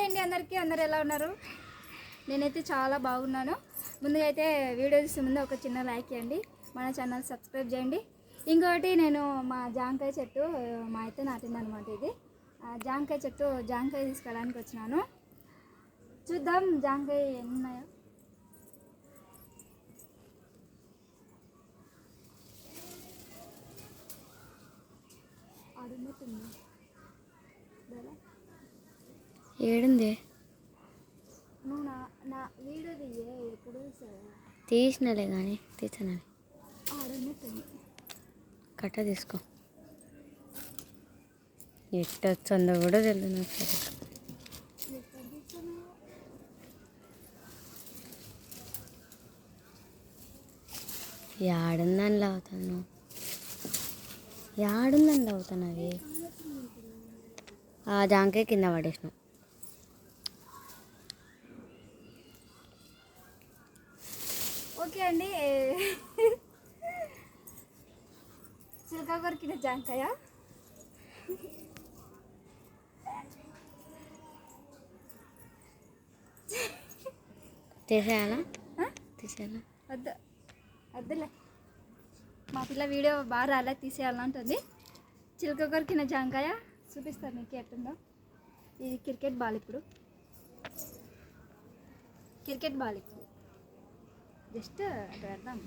Hi అండి అందరికీ? అందరు ఎలా ఉన్నారు? నేనైతే చాలా బాగున్నాను. ముందుగా అయితే వీడియో చూసే ముందు ఒక చిన్న లైక్ చేయండి. మన ఛానల్ సబ్స్క్రైబ్ చేయండి. ఇంకొకటి నేను మా జాంకాయ చెట్టు మా అయితే నాటిందనమాట ఇది. ఆ జాంకాయ చెట్టు జాంకాయ తీసుకెళ్ళడానికి వచ్చినాను. చూద్దాం జాంకాయ ఎన్ని ఉన్నాయో అడుగుతుంది ఏడుంది? తీసినలే కానీ తీసాను ఆడన్నట్టుంది కట్ట తీసుకో. ఎట్ట వచ్చిందో కూడా తెలియదు నాకు సరిగ్గా. యాడుందని లాగుతాను. యాడుందని లాగుతాను అవి. ఆ జాంకాయ కింద పడేసినాం ఓకే అండి. చిలక కొరికిన జాంకాయ. తీసేయాలా? ఆ? తీసేయాలా? వద్దు వద్దులే. మా పిల్ల వీడియో బాగా రాలే తీసేయాలంటుంది చిలక కొరికిన జాంకాయ చూపిస్తాను మీకు ఎట్టుందో. ఇది క్రికెట్ బాల్ ఇప్పుడు. క్రికెట్ బాల్ ఇప్పుడు. జస్ట్ అటు పెడదాం.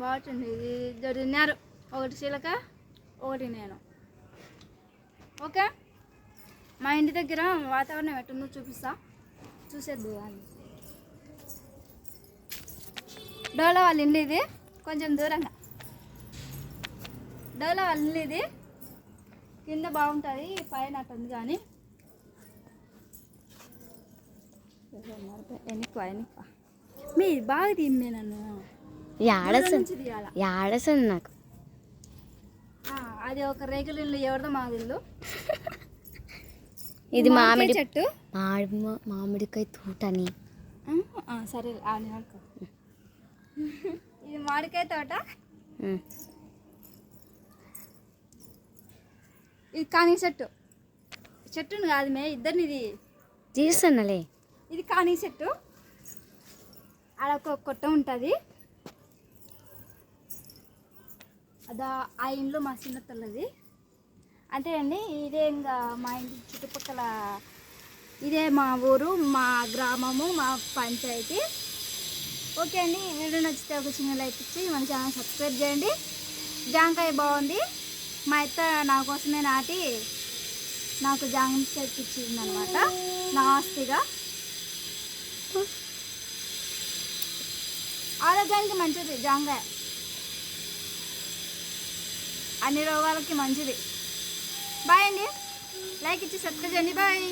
బాగుంటుంది ఇది ఇద్దరు తిన్నారు. ఒకటి చిలక ఒకటి నేను. ఓకే? మా ఇంటి దగ్గర వాతావరణం ఎట్టుందో చూపిస్తా. చూసేద్దు అని డోలో వాళ్ళ ఇండి ఇది. కొంచెం దూరంగా. డోలా ఇది కింద బాగుంటుంది పైన అట్టు ఉంది కానీ. మీ బాగా తిన్నే నన్ను. దూరం యాడసం నుంచి తీయాల? యాడసం నాకు. ఆ, అది ఒక రేకుల ఇల్లు ఎవరిదో మా ఇల్లు. ఇది మామిడి చెట్టు. మామిడి మామిడికాయ తోటని. సరే ఇది మామిడికాయ తోట. ఇది కాని చెట్టు. చెట్టుని కాదు మే ఇద్దరిని ఇది ఇది కాని చెట్టు. ఆడ ఒక కొట్ట ఉంటుంది. అదా ఆ ఇంట్లో మా చిన్నతల్లది అంతే అండి ఇదే ఇంకా మా ఇంటి చుట్టుపక్కల ఇదే మా ఊరు మా గ్రామము మా పంచాయతీ. ఓకే అండి వీడియో నచ్చితే ఒక చిన్న లైక్ ఇచ్చి మన ఛానల్ సబ్స్క్రైబ్ చేయండి. జాంకాయ బాగుంది. మా అత్త నా కోసమే నాటి నాకు జాంకాయ ఇచ్చింది అనమాట నా ఆస్తిగా. ఆరోగ్యానికి మంచిది జాంకాయ. అన్ని రోగాలకి మంచిది. బాయ్ అండి. లైక్ ఇచ్చి సబ్స్క్రైబ్ చేయండి. బాయ్.